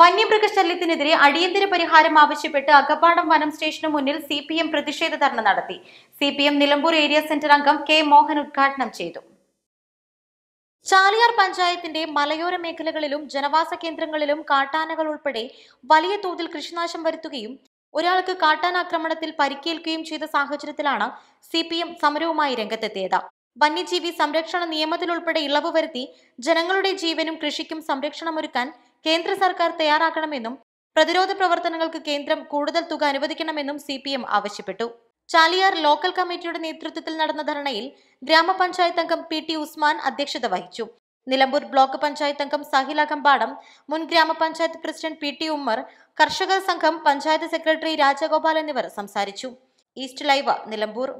വന്യമൃഗശല്യത്തിനെതിരെ അടിയന്തര പരിഹാരം ആവശ്യപ്പെട്ട് അകപ്പാടം വനം സ്റ്റേഷന് മുന്നിൽ സി പി എം പ്രതിഷേധ ധർണ നടത്തി. C P M Nilambur area centre അംഗം കെ മോഹൻ ഉദ്ഘാടനം ചെയ്തു. ചാലിയാർ പഞ്ചായത്തിന്റെ മലയോര മേഖലകളിലും ജനവാസ കേന്ദ്രങ്ങളിലും കാട്ടാനകൾ ഉൾപ്പെടെ വലിയ തോതിൽ കൃഷിനാശം വരുത്തുകയും ഒരാൾക്ക് കാട്ടാനാക്രമണത്തിൽ പരിക്കേൽക്കുകയും ചെയ്ത സാഹചര്യത്തിലാണ് സി പി എം സമരവുമായി രംഗത്തെത്തിയത്. വന്യജീവി സംരക്ഷണ നിയമത്തിലുൾപ്പെടെ ഇളവ് വരുത്തി ജനങ്ങളുടെ ജീവനും കൃഷിക്കും സംരക്ഷണമൊരുക്കാൻ കേന്ദ്ര സർക്കാർ തയ്യാറാക്കണമെന്നും പ്രതിരോധ പ്രവർത്തനങ്ങൾക്ക് കേന്ദ്രം കൂടുതൽ തുക അനുവദിക്കണമെന്നും സി ആവശ്യപ്പെട്ടു. ചാലിയാർ ലോക്കൽ കമ്മിറ്റിയുടെ നേതൃത്വത്തിൽ നടന്ന ധർണയിൽ ഗ്രാമപഞ്ചായത്ത് അംഗം പി ടി ഉസ്മാൻ അധ്യക്ഷത വഹിച്ചു. നിലമ്പൂർ ബ്ലോക്ക് പഞ്ചായത്ത് അംഗം സാഹിൽ അകമ്പാടം മുൻ ഗ്രാമപഞ്ചായത്ത് പ്രസിഡന്റ് പി ടി ഉമ്മർ കർഷക സംഘം പഞ്ചായത്ത് സെക്രട്ടറി രാജഗോപാൽ എന്നിവർ സംസാരിച്ചു. East Live Nilambur.